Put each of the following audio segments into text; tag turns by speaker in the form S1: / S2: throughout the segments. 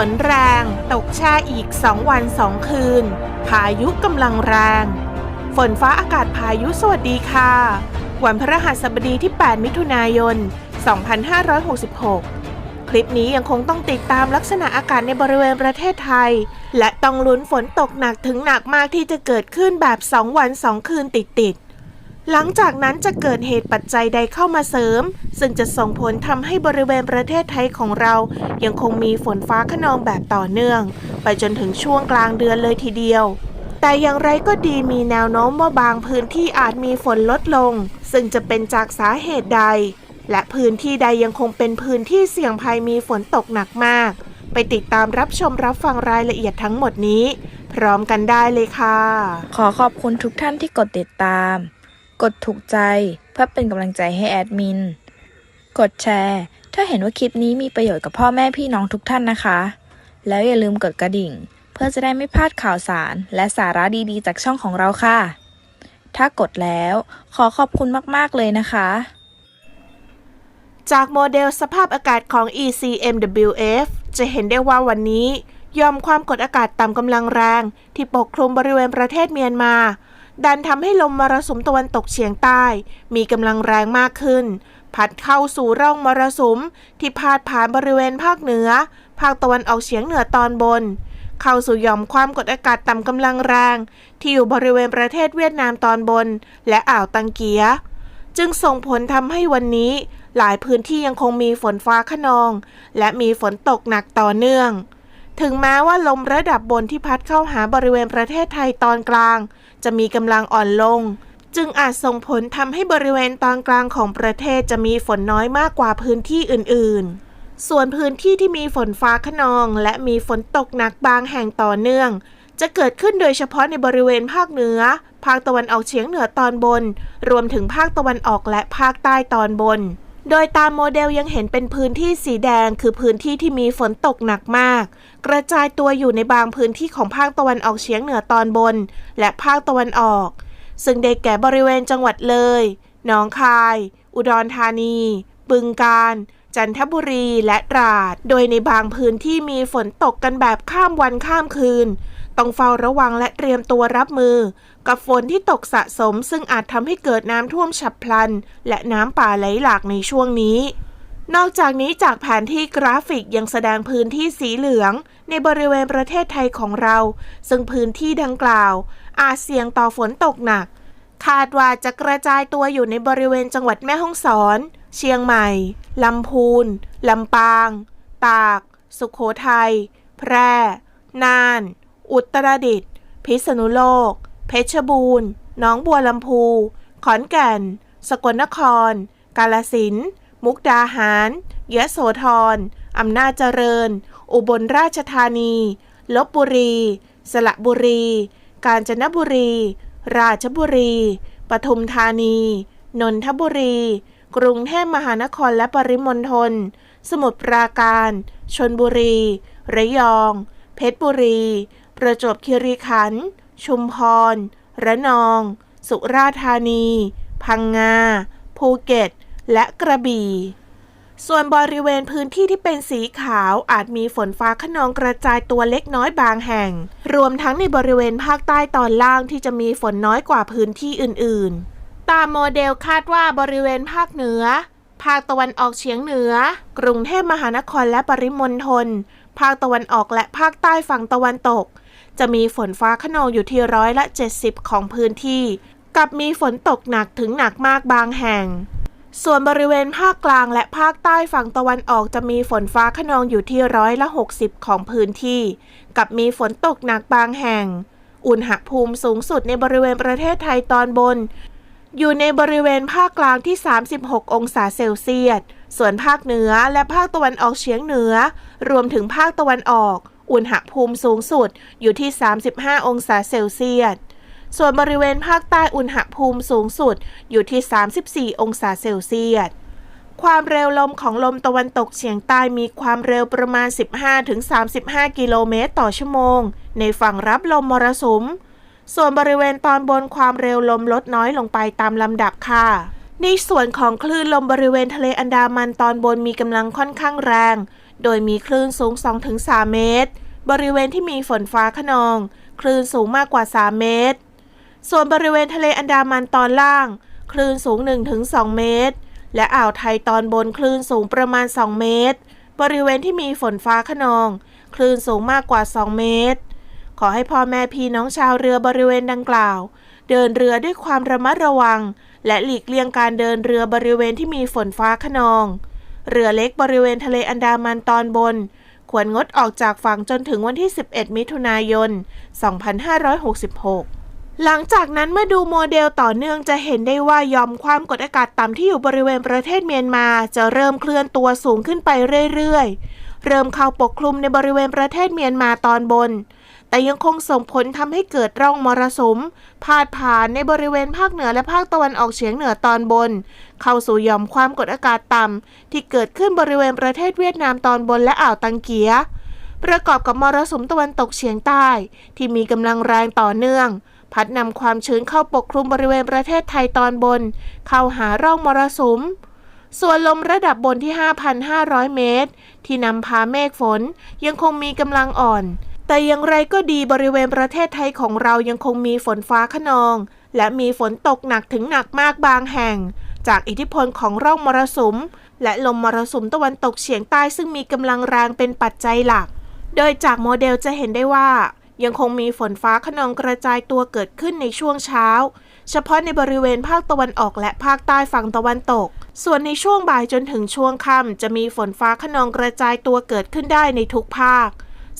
S1: ฝนแรง ตกแช่อีก2วัน2คืน พายุกำลังแรง ฝนฟ้าอากาศพายุสวัสดีค่ะ วันพฤหัสบดีที่ 8 มิถุนายน 2566 คลิปนี้ยังคงต้องติดตามลักษณะอากาศในบริเวณประเทศไทย และต้องลุ้นฝนตกหนักถึงหนักมากที่จะเกิดขึ้นแบบ 2 วัน 2 คืนติดๆ หลังจากนั้นจะเกิดเหตุปัจจัยใดเข้ามาเสริม ซึ่งจะส่งผลทำให้บริเวณประเทศไทยของเรา ยังคงมีฝนฟ้าขนองแบบต่อเนื่อง ไปจนถึงช่วงกลางเดือนเลยทีเดียว แต่อย่างไรก็ดีมีแนวโน้มว่าบางพื้นที่อาจมีฝนลดลง ซึ่งจะเป็นจากสาเหตุใด และพื้นที่ใดยังคงเป็นพื้นที่เสี่ยงภัยมีฝนตกหนักมาก ไปติดตามรับชมรับฟังรายละเอียดทั้งหมดนี้ พร้อมกันได้เลยค่ะ
S2: ขอขอบคุณทุกท่านที่กดติดตาม กดถูกใจเพื่อเป็นกำลังใจให้แอดมิน กดแชร์ ถ้าเห็นว่าคลิปนี้มีประโยชน์กับพ่อแม่พี่น้องทุกท่านนะคะ แล้วอย่าลืมกดกระดิ่ง เพื่อจะได้ไม่พลาดข่าวสาร และสาระดีๆ จากช่องของเราค่ะ ถ้ากดแล้วขอขอบคุณมากๆเลยนะคะ
S1: จากโมเดลสภาพอากาศของ ECMWF จะเห็นได้ว่าวันนี้ยอมความกดอากาศต่ำกำลังแรง ที่ปกคลุมบริเวณประเทศเมียนมา ดันทำให้ลมมรสุมตะวันตกเฉียงใต้ มีกำลังแรงมากขึ้น พัดเข้าสู่ร่องมรสุม ที่พาดผ่านบริเวณภาคเหนือ ภาคตะวันออกเฉียงเหนือตอนบน เข้าสู่หย่อมความกดอากาศต่ำกำลังแรง ที่อยู่บริเวณประเทศเวียดนามตอนบน และอ่าวตังเกีย จึงส่งผลทำให้วันนี้ หลายพื้นที่ยังคงมีฝนฟ้าขนอง และมีฝนตกหนักต่อเนื่อง ถึงแม้ว่าลมระดับบนที่พัดเข้าหาบริเวณประเทศไทยตอนกลาง จะมีกำลังอ่อนลง จึงอาจส่งผลทำให้บริเวณตอนกลางของประเทศจะมีฝนน้อยมากกว่าพื้นที่อื่น ๆ ส่วนพื้นที่ที่มีฝนฟ้าขนอง และมีฝนตกหนักบางแห่งต่อเนื่อง จะเกิดขึ้นโดยเฉพาะในบริเวณภาคเหนือ ภาคตะวันออกเฉียงเหนือตอนบน รวมถึงภาคตะวันออกและภาคใต้ตอนบน โดยตามโมเดลยังเห็นเป็นพื้นที่สีแดง คือพื้นที่ที่มีฝนตกหนักมาก กระจายตัวอยู่ในบางพื้นที่ของภาคตะวันออกเฉียงเหนือตอนบน และภาคตะวันออก ซึ่งได้แก่บริเวณจังหวัดเลย หนองคาย อุดรธานี บึงกาฬ จันทบุรีและตราด โดยในบางพื้นที่มีฝนตกกันแบบข้ามวันข้ามคืน ต้องเฝ้าระวังและเตรียมตัวรับมือ กับฝนที่ตกสะสม ซึ่งอาจทำให้เกิดน้ำท่วมฉับพลัน และน้ำป่าไหลหลากในช่วงนี้นอกจากนี้จากแผนที่กราฟิกยังแสดงพื้นที่สีเหลือง ในบริเวณประเทศไทยของเรา ซึ่งพื้นที่ดังกล่าว อาจเสี่ยงต่อฝนตกหนัก คาดว่าจะกระจายตัวอยู่ในบริเวณจังหวัดแม่ฮ่องสอน เชียงใหม่ ลำพูน ลำปาง ตาก สุขโขทัย แพร่ น่าน อุตรดิตถ์ พิษณุโลก เพชรบูรณ์หนองบัวลำพู ขอนแก่น สกลนคร กาลสิน มุกดาหาร ยะโสธร อำนาจเจริญ อุบลราชธานี ลบบุรี สระบุรี กาญจนบุรี ราชบุรี ปทุมธานี นนทบุรี กรุงเทพมหานครและปริมณฑล สมุทรปราการ ชนบุรี ระยอง เพชรบุรี ประจวบคีรีขันธ์ ชุมพร ระนอง สุราษฎร์ธานี พังงา ภูเก็ต และกระบี่ส่วนบริเวณพื้นที่ที่เป็นสีขาวอาจมีฝนฟ้าขนองกระจายตัวเล็กน้อยบางแห่ง รวมทั้งในบริเวณภาคใต้ตอนล่างที่จะมีฝนน้อยกว่าพื้นที่อื่น ๆ ตามโมเดลคาดว่าบริเวณภาคเหนือ ภาคตะวันออกเฉียงเหนือ กรุงเทพมหานครและปริมณฑล ภาคตะวันออกและภาคใต้ฝั่งตะวันตก จะมีฝนฟ้าขนองอยู่ที่ร้อยละ 70 ของพื้นที่ กับมีฝนตกหนักถึงหนักมากบางแห่ง ส่วนบริเวณภาคกลางและภาคใต้ฝั่งตะวันออกจะมีฝนฟ้าขนองอยู่ที่ร้อยละ 60 ของพื้นที่ กับมีฝนตกหนักบางแห่ง อุณหภูมิสูงสุดในบริเวณประเทศไทยตอนบน อยู่ในบริเวณภาคกลางที่ 36 องศาเซลเซียส ส่วนภาคเหนือและภาคตะวันออกเฉียงเหนือ รวมถึงภาคตะวันออก อุณหภูมิสูงสุดอยู่ที่ 35 องศาเซลเซียส ส่วนบริเวณภาคใต้อุณหภูมิสูงสุดอยู่ที่ 34 องศาเซลเซียส ความเร็วลมของลมตะวันตกเฉียงใต้มีความเร็วประมาณ 15-35 กิโลเมตรต่อชั่วโมง ในฝั่งรับลมมรสุม ส่วนบริเวณตอนบนความเร็วลมลดน้อยลงไปตามลำดับค่ะในส่วนของคลื่นลมบริเวณทะเลอันดามันตอนบนมีกำลังค่อนข้างแรง โดยมีคลื่นสูง 2-3 เมตร บริเวณที่มีฝนฟ้าขนอง คลื่นสูงมากกว่า 3 เมตร ส่วนบริเวณทะเลอันดามันตอนล่าง คลื่นสูง 1-2 เมตร และอ่าวไทยตอนบนคลื่นสูงประมาณ 2 เมตร บริเวณที่มีฝนฟ้าขนอง คลื่นสูงมากกว่า 2 เมตร ขอให้พ่อแม่พี่น้องชาวเรือบริเวณดังกล่าว เดินเรือด้วยความระมัดระวัง และหลีกเลี่ยงการเดินเรือบริเวณที่มีฝนฟ้าขนอง เรือเล็กบริเวณทะเลอันดามันตอนบน ควรงดออกจากฝั่งจนถึงวันที่ 11 มิถุนายน 2566หลังจากนั้นเมื่อดูโมเดลต่อเนื่องจะเห็นได้ว่ายอมความกดอากาศต่ำที่อยู่บริเวณประเทศเมียนมาจะเริ่มเคลื่อนตัวสูงขึ้นไปเรื่อยๆ เริ่มเข้าปกคลุมในบริเวณประเทศเมียนมาตอนบน แต่ยังคงส่งผลทำให้เกิดร่องมรสุมพาดผ่านในบริเวณภาคเหนือและภาคตะวันออกเฉียงเหนือตอนบน เข้าสู่หย่อมความกดอากาศต่ำที่เกิดขึ้นบริเวณประเทศเวียดนามตอนบนและอ่าวตังเกีย ประกอบกับมรสุมตะวันตกเฉียงใต้ ที่มีกำลังแรงต่อเนื่อง พัดนำความชื้นเข้าปกคลุมบริเวณประเทศไทยตอนบน เข้าหาร่องมรสุมส่วนลมระดับบนที่ 5,500 เมตร ที่นำพาเมฆฝนยังคงมีกำลังอ่อน แต่อย่างไรก็ดีบริเวณประเทศไทยของเรายังคงมีฝนฟ้าขนอง และมีฝนตกหนักถึงหนักมากบางแห่ง จากอิทธิพลของร่องมรสุม และลมมรสุมตะวันตกเฉียงใต้ซึ่งมีกำลังแรงเป็นปัจจัยหลัก โดยจากโมเดลจะเห็นได้ว่า ยังคงมีฝนฟ้าขนองกระจายตัวเกิดขึ้นในช่วงเช้า เฉพาะในบริเวณภาคตะวันออกและภาคใต้ฝั่งตะวันตก ส่วนในช่วงบ่ายจนถึงช่วงค่ำจะมีฝนฟ้าขนองกระจายตัวเกิดขึ้นได้ในทุกภาค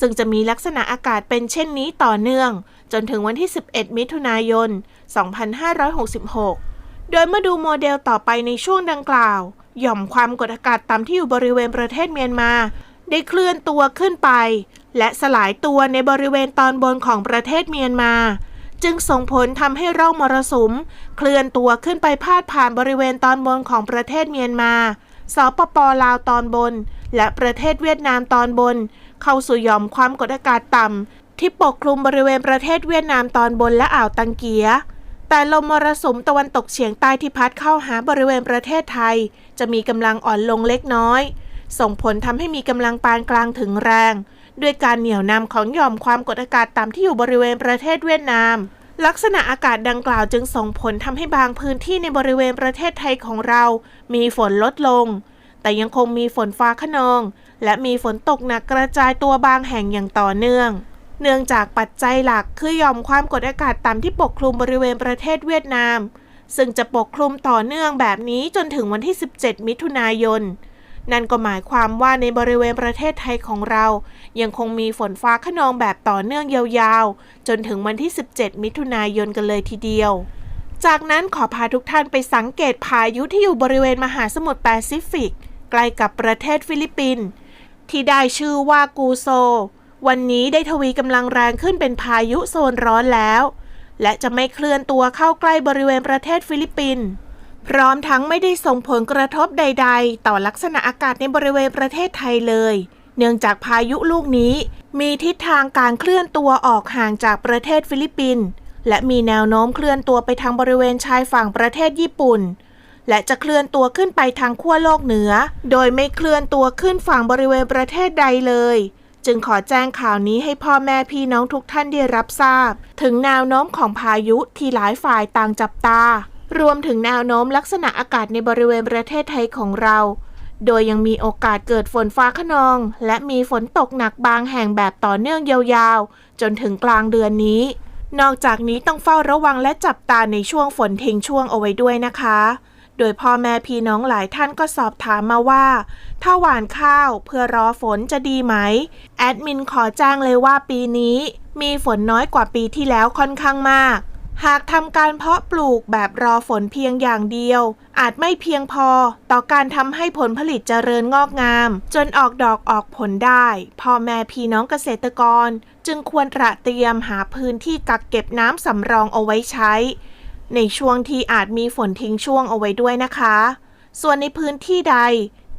S1: ซึ่งจะมีลักษณะอากาศเป็นเช่นนี้ต่อเนื่อง จนถึงวันที่ 11 มิถุนายน 2566 โดยเมื่อดูโมเดลต่อไปในช่วงดังกล่าว หย่อมความกดอากาศต่ำที่อยู่บริเวณประเทศเมียนมา ได้เคลื่อนตัวขึ้นไป และสลายตัวในบริเวณตอนบนของประเทศเมียนมา จึงส่งผลทำให้ร่องมรสุม เคลื่อนตัวขึ้นไปพาดผ่านบริเวณตอนบนของประเทศเมียนมาสปปลาวตอนบน และประเทศเวียดนามตอนบน เข้าสู่หย่อมความกดอากาศต่ำที่ปกคลุมบริเวณประเทศเวียดนามตอนบนและอ่าวตังเกีย แต่ลมมรสุมตะวันตกเฉียงใต้ที่พัดเข้าหาบริเวณประเทศไทย จะมีกำลังอ่อนลงเล็กน้อย ส่งผลทำให้มีกำลังปานกลางถึงแรง ด้วยการเหนี่ยวนำของหย่อมความกดอากาศต่ำที่อยู่บริเวณประเทศเวียดนามลักษณะอากาศดังกล่าวจึงส่งผลทำให้บางพื้นที่ในบริเวณประเทศไทยของเรา มีฝนลดลง แต่ยังคงมีฝนฟ้าขนอง และมีฝนตกหนักกระจายตัวบางแห่งอย่างต่อเนื่อง เนื่องจากปัจจัยหลักคือหย่อมความกดอากาศต่ำที่ปกคลุมบริเวณประเทศเวียดนาม ซึ่งจะปกคลุมต่อเนื่องแบบนี้จนถึงวันที่ 17 มิถุนายน นั่นก็หมายความว่าในบริเวณประเทศไทยของเรา ยังคงมีฝนฟ้าขนองแบบต่อเนื่องยาวๆ จนถึงวันที่ 17 มิถุนายนกันเลยทีเดียวจากนั้นขอพาทุกท่านไปสังเกตพายุที่อยู่บริเวณมหาสมุทรแปซิฟิก ใกล้กับประเทศฟิลิปปินส์ที่ได้ชื่อว่ากูโซ วันนี้ได้ทวีกำลังแรงขึ้นเป็นพายุโซนร้อนแล้ว และจะไม่เคลื่อนตัวเข้าใกล้บริเวณประเทศฟิลิปปินส์พร้อมทั้งไม่ได้ส่งผลกระทบใด ๆ ต่อลักษณะอากาศในบริเวณประเทศไทยเลย เนื่องจากพายุลูกนี้ มีทิศทางการเคลื่อนตัวออกห่างจากประเทศฟิลิปปินส์และมีแนวโน้มเคลื่อนตัวไปทางบริเวณชายฝั่งประเทศญี่ปุ่น และจะเคลื่อนตัวขึ้นไปทางขั้วโลกเหนือ โดยไม่เคลื่อนตัวขึ้นฝั่งบริเวณประเทศใดเลย จึงขอแจ้งข่าวนี้ให้พ่อแม่พี่น้องทุกท่านได้รับทราบ ถึงแนวโน้มของพายุที่หลายฝ่ายต่างจับตา รวมถึงแนวโน้มลักษณะอากาศในบริเวณประเทศไทยของเรา โดยยังมีโอกาสเกิดฝนฟ้าขนอง และมีฝนตกหนักบางแห่งแบบต่อเนื่องยาวๆ จนถึงกลางเดือนนี้นอกจากนี้ต้องเฝ้าระวังและจับตาในช่วงฝนทิ้งช่วงเอาไว้ด้วยนะคะ โดยพ่อแม่พี่น้องหลายท่านก็สอบถามมาว่า ถ้าหว่านข้าวเพื่อรอฝนจะดีไหม แอดมินขอแจ้งเลยว่าปีนี้ มีฝนน้อยกว่าปีที่แล้วค่อนข้างมาก หากทำการเพาะปลูกแบบรอฝนเพียงอย่างเดียว อาจไม่เพียงพอต่อการทำให้ผลผลิตเจริญงอกงาม จนออกดอกออกผลได้ พ่อแม่พี่น้องเกษตรกร จึงควรระเตรียมหาพื้นที่กักเก็บน้ำสำรองเอาไว้ใช้ ในช่วงที่อาจมีฝนทิ้งช่วงเอาไว้ด้วยนะคะ ส่วนในพื้นที่ใด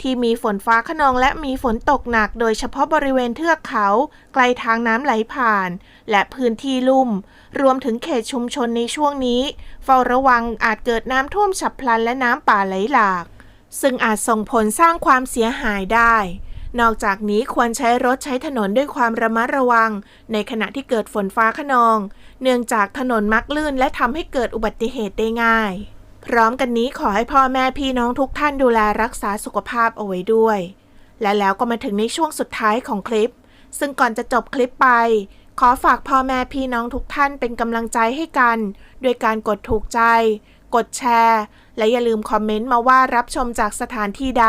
S1: ที่มีฝนฟ้าขนองและมีฝนตกหนัก โดยเฉพาะบริเวณเทือกเขาไกลทางน้ำไหลผ่าน และพื้นที่ลุ่ม รวมถึงเขตชุมชนในช่วงนี้ เฝ้าระวังอาจเกิดน้ำท่วมฉับพลันและน้ำป่าไหลหลาก ซึ่งอาจส่งผลสร้างความเสียหายได้ นอกจากนี้ควรใช้รถใช้ถนนด้วยความระมัดระวัง ในขณะที่เกิดฝนฟ้าขนอง เนื่องจากถนนมักลื่นและทำให้เกิดอุบัติเหตุได้ง่าย พร้อมกันนี้ขอให้พ่อแม่พี่น้องทุกท่านดูแลรักษาสุขภาพเอาไว้ด้วย และแล้วก็มาถึงในช่วงสุดท้ายของคลิป ซึ่งก่อนจะจบคลิปไป ขอฝากพ่อแม่พี่น้องทุกท่านเป็นกำลังใจให้กันด้วยการกดถูกใจ กดแชร์ และอย่าลืมคอมเมนต์มาว่ารับชมจากสถานที่ใด